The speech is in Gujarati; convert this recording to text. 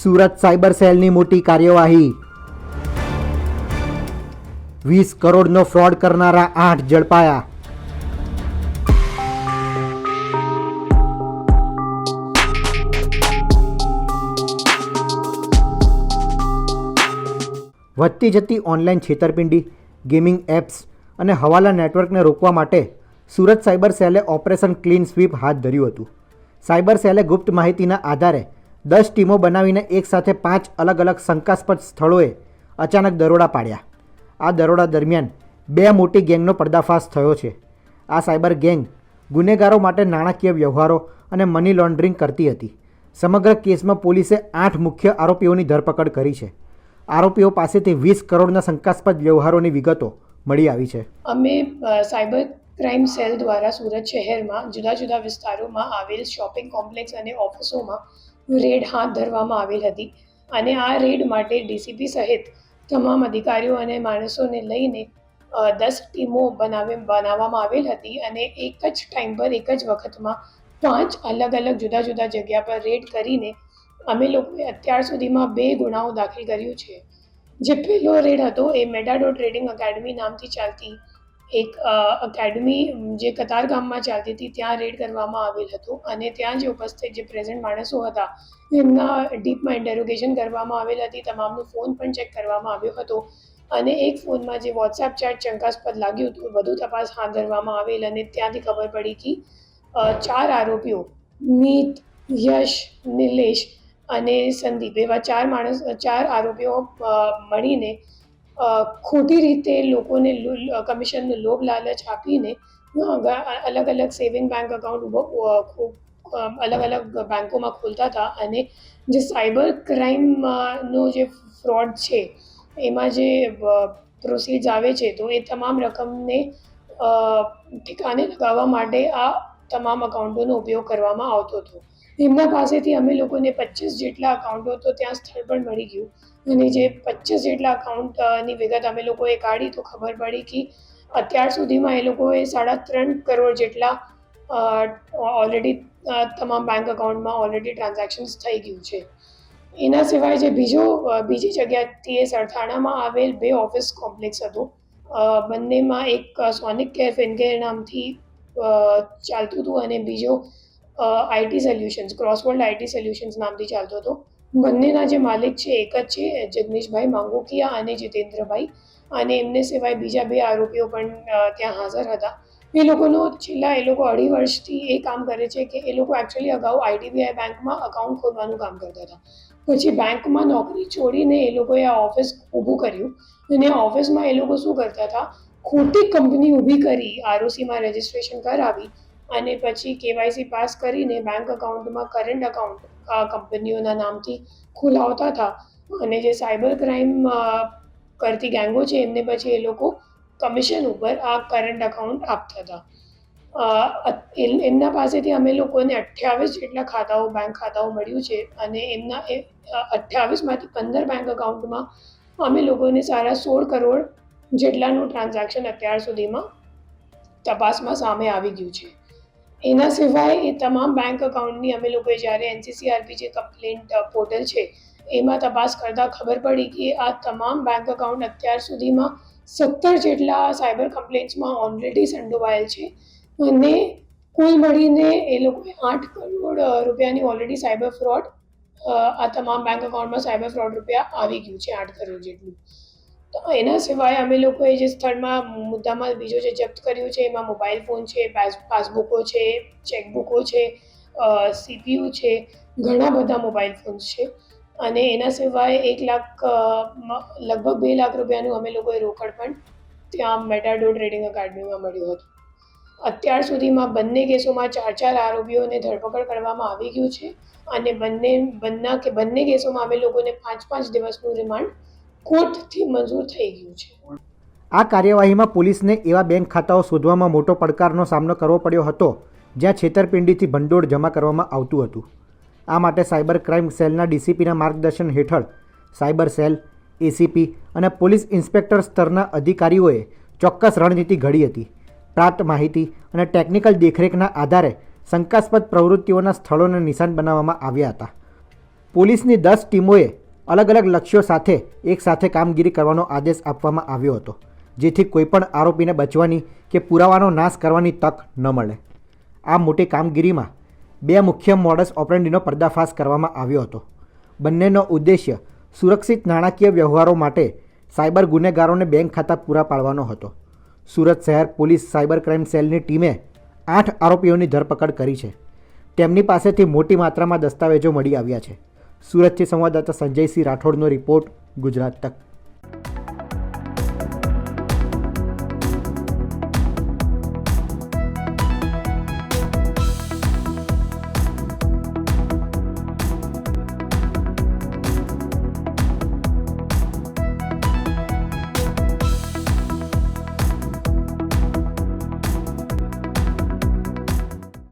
સુરત સાયબર સેલની મોટી કાર્યવાહી. વીસ કરોડનો ફ્રોડ કરનારા આઠ ઝડપાયા. વધતી જતી ઓનલાઈન છેતરપિંડી, ગેમિંગ એપ્સ અને હવાલા નેટવર્કને રોકવા માટે સુરત સાયબર સેલે ઓપરેશન ક્લીન સ્વીપ હાથ ધર્યું હતું. સાયબર સેલે ગુપ્ત માહિતીના આધારે દસ ટીમો બનાવીને એકસાથે પાંચ અલગ અલગ શંકાસ્પદ સ્થળોએ અચાનક દરોડા પાડ્યા. આ દરોડા દરમિયાન બે મોટી ગેંગનો પર્દાફાશ થયો છે. આ સાયબર ગેંગ ગુનેગારો માટે નાણાકીય વ્યવહારો અને મની લોન્ડરિંગ કરતી હતી. સમગ્ર કેસમાં પોલીસે આઠ મુખ્ય આરોપીઓની ધરપકડ કરી છે. આરોપીઓ પાસેથી વીસ કરોડના શંકાસ્પદ વ્યવહારોની વિગતો મળી આવી છે. અમે સાયબર ક્રાઇમ સેલ દ્વારા સુરત શહેરમાં જુદા જુદા વિસ્તારોમાં આવેલ શોપિંગ કોમ્પ્લેક્સ અને ઓફિસોમાં રેડ હાથ ધરવામાં આવેલ હતી. અને આ રેડ માટે ડીસીપી સહિત તમામ અધિકારીઓ અને માણસોને લઈને દસ ટીમો બનાવે, બનાવવામાં આવેલ હતી અને એક જ ટાઈમ પર એક જ વખતમાં પાંચ અલગ અલગ જુદા જુદા જગ્યા પર રેડ કરીને અમે લોકોએ અત્યાર સુધીમાં બે ગુનાઓ દાખલ કર્યું છે. જે પહેલો રેડ હતો એ મેડાડો ટ્રેડિંગ એકેડમી નામથી ચાલતી એક એકેડમી જે કતાર ગામમાં ચાલતી હતી, ત્યાં રેડ કરવામાં આવેલ હતું અને ત્યાં જે ઉપસ્થિત જે પ્રેઝન્ટ માણસો હતા, એમના ડીપમાં ઇન્ટેરોગેશન કરવામાં આવેલ હતી, તમામનો ફોન પણ ચેક કરવામાં આવ્યો હતો અને એક ફોનમાં જે વોટ્સએપ ચેટ શંકાસ્પદ લાગ્યું હતું, વધુ તપાસ હાથ ધરવામાં આવેલ અને ત્યાંથી ખબર પડી કે ચાર આરોપીઓ, મીત, યશ, નિલેશ અને સંદીપ, એવા ચાર માણસ, ચાર આરોપીઓ મળીને ખોટી રીતે લોકોને કમિશનનો લોભ લાલચ આપીને અલગ અલગ સેવિંગ બેંક અકાઉન્ટ અલગ અલગ બેંકોમાં ખોલતા હતા અને જે સાયબર ક્રાઇમનો જે ફ્રોડ છે, એમાં જે પ્રોસીડ્સ આવે છે, તો એ તમામ રકમને ઠેકાને લગાવવા માટે આ તમામ અકાઉન્ટોનો ઉપયોગ કરવામાં આવતો હતો. એમના પાસેથી અમે લોકોને પચીસ જેટલા અકાઉન્ટો તો ત્યાં સ્થળ પણ મળી ગયું. અને જે પચીસ જેટલા અકાઉન્ટની વિગત અમે લોકોએ કાઢી તો ખબર પડી કે અત્યાર સુધીમાં એ લોકોએ સાડા ત્રણ કરોડ જેટલા ઓલરેડી તમામ બેંક અકાઉન્ટમાં ઓલરેડી ટ્રાન્ઝેક્શન્સ થઈ ગયું છે. એના સિવાય જે બીજો બીજી જગ્યાથી એ સરથાણામાં આવેલ બે ઓફિસ કોમ્પ્લેક્સ હતો. બંનેમાં એક સોનિક કેર ફિનકેર નામથી ચાલતું હતું અને બીજો IT solutions Crossworld IT solutions નામથી ચાલતો હતો. બંનેના જે માલિક છે, એક જ છે, જગદીશભાઈ માંગોકિયા અને જીતેન્દ્રભાઈ. અને એમને સિવાય બીજા બે આરોપીઓ પણ ત્યાં હાજર હતા. એ લોકોનો છેલ્લા, એ લોકો અઢી વર્ષથી એ કામ કરે છે કે એ લોકો એકચ્યુઅલી અગાઉ આઈડીબીઆઈ બેંકમાં અકાઉન્ટ ખોલવાનું કામ કરતા હતા. પછી બેંકમાં નોકરી છોડીને એ લોકોએ આ ઓફિસ ઊભું કર્યું. અને ઓફિસમાં એ લોકો શું કરતા હતા? ખોટી કંપની ઊભી કરી આરઓસીમાં રજિસ્ટ્રેશન કરાવી અને પછી કેવાયસી પાસ કરીને બેંક અકાઉન્ટમાં કરંટ અકાઉન્ટ કંપનીઓના નામથી ખોલાવતા હતા. અને જે સાયબર ક્રાઇમ કરતી ગેંગો છે, એમને પછી એ લોકો કમિશન ઉપર આ કરંટ અકાઉન્ટ આપતા હતા. એમના પાસેથી અમે લોકોને અઠ્યાવીસ જેટલા ખાતાઓ બેંક ખાતાઓ મળ્યું છે અને એમના એ અઠ્યાવીસમાંથી પંદર બેંક અકાઉન્ટમાં અમે લોકોને સારા સોળ કરોડ જેટલાનું ટ્રાન્ઝેક્શન અત્યાર સુધીમાં તપાસમાં સામે આવી ગયું છે. એના સિવાય એ તમામ બેંક અકાઉન્ટની અમે લોકોએ જ્યારે એનસીસીઆરપી જે કમ્પ્લેન્ટ પોર્ટલ છે, એમાં તપાસ કરતાં ખબર પડી કે આ તમામ બેંક અકાઉન્ટ અત્યાર સુધીમાં સત્તર જેટલા સાયબર કમ્પ્લેન્ટ્સમાં ઓલરેડી સંડોવાયેલ છે. અને કુલ મળીને એ લોકોએ આઠ કરોડ રૂપિયાની ઓલરેડી સાયબર ફ્રોડ આ તમામ બેંક અકાઉન્ટમાં સાયબર ફ્રોડ રૂપિયા આવી ગયું છે, આઠ કરોડ જેટલું. તો એના સિવાય અમે લોકોએ જે સ્થળમાં મુદ્દામાં બીજો જે જપ્ત કર્યું છે, એમાં મોબાઈલ ફોન છે પાસ પાસબુકો છે ચેકબુકો છે સીપીયુ છે, ઘણા બધા મોબાઈલ ફોન્સ છે. અને એના સિવાય એક લાખ લગભગ બે લાખ રૂપિયાનું અમે લોકોએ રોકડ પણ ત્યાં મેટાડો ટ્રેડિંગ અકાદમીમાં મળ્યું હતું. અત્યાર સુધીમાં બંને કેસોમાં ચાર ચાર આરોપીઓને ધરપકડ કરવામાં આવી ગયું છે. અને બંને બંને કે, બંને કેસોમાં અમે લોકોને પાંચ પાંચ દિવસનું રિમાન્ડ કોર્ટથી મંજૂર થઈ ગયું છે. આ કાર્યવાહીમાં પોલીસને એવા બેંક ખાતાઓ શોધવામાં મોટો પડકારનો સામનો કરવો પડ્યો હતો, જ્યાં છેતરપિંડીથી ભંડોળ જમા કરવામાં આવતું હતું. આ માટે સાયબર ક્રાઇમ સેલના ડીસીપીના માર્ગદર્શન હેઠળ સાયબર સેલ, એસીપી અને પોલીસ ઇન્સ્પેક્ટર સ્તરના અધિકારીઓએ ચોક્કસ રણનીતિ ઘડી હતી. પ્રાપ્ત માહિતી અને ટેકનિકલ દેખરેખના આધારે શંકાસ્પદ પ્રવૃત્તિઓના સ્થળોને નિશાન બનાવવામાં આવ્યા હતા. પોલીસની દસ ટીમોએ અલગ અલગ લક્ષ્યો સાથે એકસાથે કામગીરી કરવાનો આદેશ આપવામાં આવ્યો હતો, જેથી કોઈપણ આરોપીને બચવાની કે પુરાવાનો નાશ કરવાની તક ન મળે. આ મોટી કામગીરીમાં બે મુખ્ય મોડસ ઓપરેન્ડીનો પર્દાફાશ કરવામાં આવ્યો હતો. બંનેનો ઉદ્દેશ્ય સુરક્ષિત નાણાકીય વ્યવહારો માટે સાયબર ગુનેગારોને બેંક ખાતા પૂરા પાડવાનો હતો. સુરત શહેર પોલીસ સાયબર ક્રાઇમ સેલની ટીમે આઠ આરોપીઓની ધરપકડ કરી છે. તેમની પાસેથી મોટી માત્રામાં દસ્તાવેજો મળી આવ્યા છે. સુરતથી સંવાદદાતા સંજયસિંહ રાઠોડનો રિપોર્ટ ગુજરાત તક.